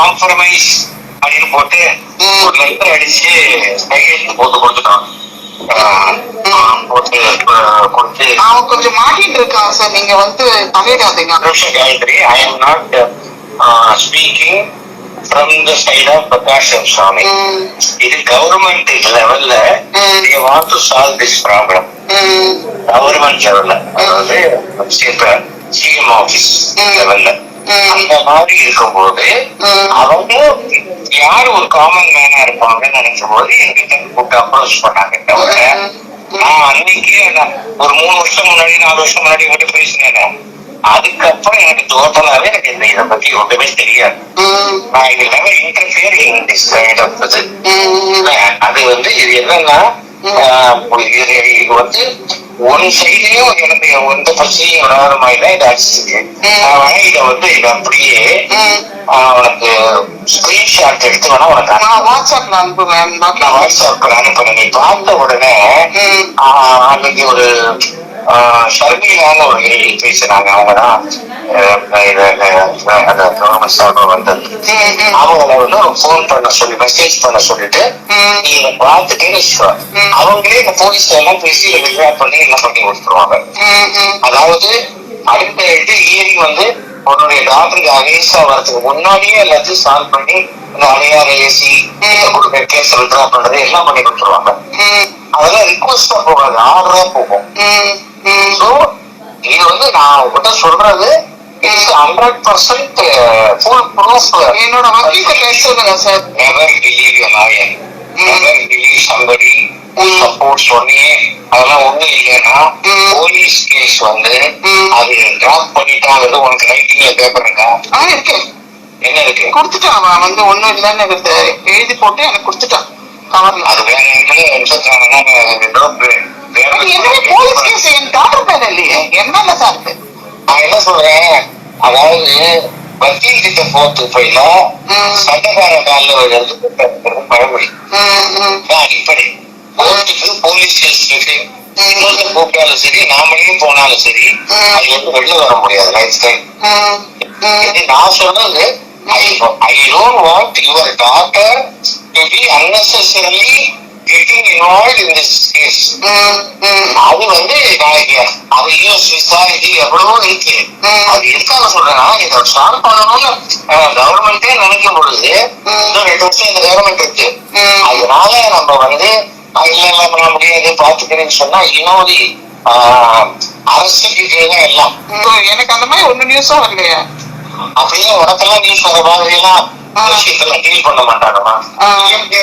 Compromise அப்படின்னு போட்டு. ஒரு லெட்டர் அடிச்சு கையெழுத்து போட்டு கொடுத்துட்டோம் ஆஹ், போட்டு ஆஹ், கொடுத்து. அவன் கொஞ்சம் மாட்டிட்டு இருக்கான் சார் நீங்க வந்து தலையிடாதீங்க Gayathri I am not speaking from the side of Prakash Swamy இது கவர்மெண்ட் லெவல்ல ம். they want to solve this problem. ம், கவர்மெண்ட் லெவல்ல அதாவது சிஎம் ஆபீஸ் ம். லெவல்ல. அந்த மாதிரி இருக்கும்போது. அவங்க யார் ஒரு காமன் மேனா இருப்பாங்கன்னு நினைக்கும் போது எங்கிட்ட கூப்பிட்டு அப்ரோச் பண்ணாங்க. தவிர. நான் அன்னைக்கு ஒரு மூணு வருஷம் முன்னாடி நாலு வருஷம் முன்னாடி கூட பேசினேன் அதுக்கப்புறம் எனக்கு டோட்டலாவே எனக்கு இந்த இதை பத்தி ஒன்றுமே தெரியாது. நான் இது of இது ம், அது வந்து இது என்னன்னா இது வந்து ஒன் சைட்லயும் எனக்கு எந்த பிரச்சனையும் வராத மாதிரி தான் இது அடிச்சிருக்கு. வேணா இதை வந்து இதை அப்படியே உனக்கு ஸ்கிரீன்ஷாட் எடுத்து வேணா உனக்கு. நான் வாட்ஸ்அப்ல அனுப்புவேன் நான் வாட்ஸ்அப்ல அனுப்புறேன். நீ பார்த்த உடனே அன்னைக்கு ஒரு ஆஹ், ஷர்மிலான்னு ஒரு lady பேசுறாங்க அவங்கதான் கவர்மெண்ட் சார்பா வந்தது அவங்கள வந்து ஃபோன் பண்ண சொல்லி மெசேஜ் பண்ண சொல்லிட்டு நீ இதை பார்த்துட்டேன்னு அவங்களே இந்த போலீஸ் எல்லாம் பேசி இதை பண்ணி என்ன பண்ணி கொடுத்துருவாங்க. அதாவது அடுத்த இது ஹியரிங் வந்து உன்னுடைய டாக்டருக்கு அகேன்ஸ்டா வரதுக்கு முன்னாடியே எல்லாத்தையும் சால்வ் பண்ணி இந்த அடையாறு ஏசி கொடுக்க கேஸ் விட்ரா பண்றது எல்லாம் பண்ணி கொடுத்துருவாங்க. அதெல்லாம் ரிக்வஸ்டா போகாது ஆர்டரா போகும். ஸோ இது வந்து நான் உங்ககிட்ட சொல்றது ஹண்ட்ரட் பர்சன்ட் ஃபுல் ப்ரூஃப் என்னோட வக்கீல்கிட்ட பேசுறதுங்க sir never believe you lawyer never believe somebody. Support சொன்னியே அதெல்லாம் ஒண்ணும் இல்லைன்னா. போலீஸ் கேஸ் வந்து. அது டிராப் பண்ணிட்டாங்கிறது உனக்கு ரைட்டிங்ல பேப்பர் இருக்கா? என்ன இருக்கு? கொடுத்துட்டான் அவன். வந்து ஒண்ணும் இல்லைன்னு. எழுதி போட்டு எனக்கு கொடுத்துட்டான். கவர்ல அது வேற எங்கேயும் எடுத்துட்டாங்கன்னா ஏதோ வே- வேற அது என்னவே போலீஸ் கேஸ் என் டாக்டர் பேர் இல்லையே என்னென்ன சார் நான் என்ன சொல்றேன்? அதாவது வக்கீல் கிட்ட போட்டு போயில Mm. சட்டக்கார காலில் விழுறது பழமொழி. அடிப்படை. கோர்ட்டுக்கு போலீஸ் ஸ்டேஷனுக்கு கூப்பிட்டாலும் சரி நாமளே போனாலும் சரி. அது வந்து வெளில வர முடியாது லைஃப். இது நான் சொன்னது I don't want your daughter to be unnecessarily getting involved in this case. அது வந்து நாளைக்கு அவ யூஎஸ் விசா இது எவ்வளவோ இருக்கு ம். அது எதுக்காக சொல்றேன்னா இதை ஸ்டார்ட் பண்ணணும்னு கவர்மெண்டே நினைக்கும் பொழுது ம். இன்னும் ரெண்டு வருஷம் இந்த கவர்மெண்ட் இருக்கு ம். அதனால நம்ம வந்து "அஹ் இல்ல இல்ல பண்ண முடியாது பாத்துக்கிறேன்னு சொன்னா இன்னொரு அரசு தான் எல்லாம் எனக்கு அந்த மாதிரி ஒண்ணு நியூஸும் வரலையே அப்படியே உனக்கெல்லாம் நியூஸ் வர மாதிரி எல்லாம் டீல் பண்ண மாட்டாங்கம்மா.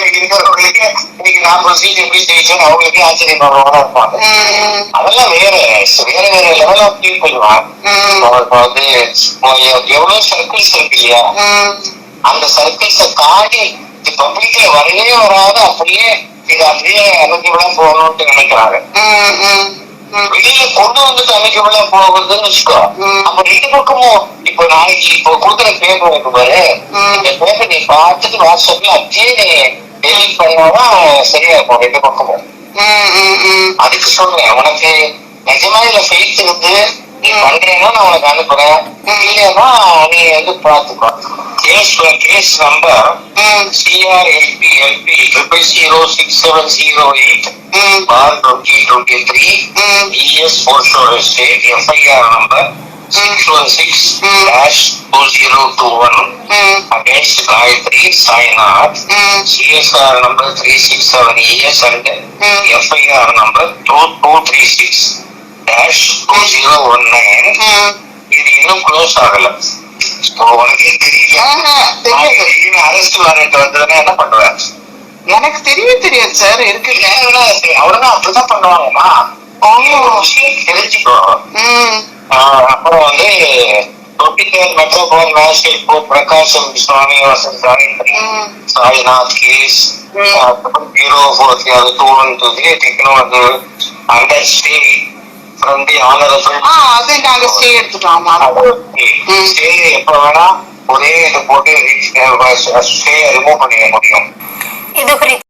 இருக்கிறவங்களுக்கு இன்னைக்கு நாற்பது சீட் எப்படி ஜெயிச்சோம் அவங்களுக்கே ஆச்சரியப்படுறவங்க இருப்பாங்க. அதெல்லாம் வேற வேற வேற லெவல் ஆஃப் பீப்புள் ம், வந்து எவ்வளவு சர்க்கிள்ஸ் இருக்கு இல்லையா. அந்த சர்க்கிள்ஸ தாண்டி பப்ளிக்ல வரவே வராது அப்படியே இது அப்படியே அமைக்கவிட போகணும்னு நினைக்கிறாங்க. வெளியில கொண்டு வந்துட்டு அமைக்கவிட போகுதுன்னு வச்சுக்கோ. அப்ப ரெண்டு பக்கமும் இப்போ நாளைக்கு இப்போ கொடுக்குற பேப்பர் இருக்கு பாரு. இந்த பேப்பர் நீ பார்த்துட்டு வாட்ஸ்அப்ல அப்படியே நீ டெலிட் பண்ணாதான் சரியா இருக்கும் ரெண்டு பக்கமும். அதுக்கு சொல்றேன் உனக்கு நிஜமா இதுல ஃபெய்த் இருந்து நீ பண்றேன்னா நான் உனக்கு அனுப்புறேன். இல்லைன்னா நீ வந்து பாத்துக்கோ case case number CRLP LP triple zero six seven zero eight four twenty twenty three. ES foreshore estate FIR number six one six dash two zero two one against Gayathri Sainath three six seven ES and Mm. FIR number two two three six dash two zero one nine. ம். இது இன்னும் close ஆகல. உனக்கே தெரியல. Arrest warrant வந்ததுன்னா என்ன பண்ணுவேன்? எனக்கு தெரியவே தெரியாது சார் இருக்குல்ல அவ்வளவுதான். அப்படிதான் பண்ணுவாங்கம்மா. தெரிஞ்சுக்கோ. அப்புறம் வந்து தொட்டிக்கல் metropolitan magistrate court Prakasam Swamy Vasanth Gayathri. Sainath case Mm. bureau for the other two and two three taken over the under stay from the honorable ah அது நாங்க ஸ்டே எடுத்துட்டோம். ஸ்டே எப்ப வேணா ஒரே இது போட்டு ஸ்டே ரிமூவ் பண்ணிக்க முடியும் இது குறித்து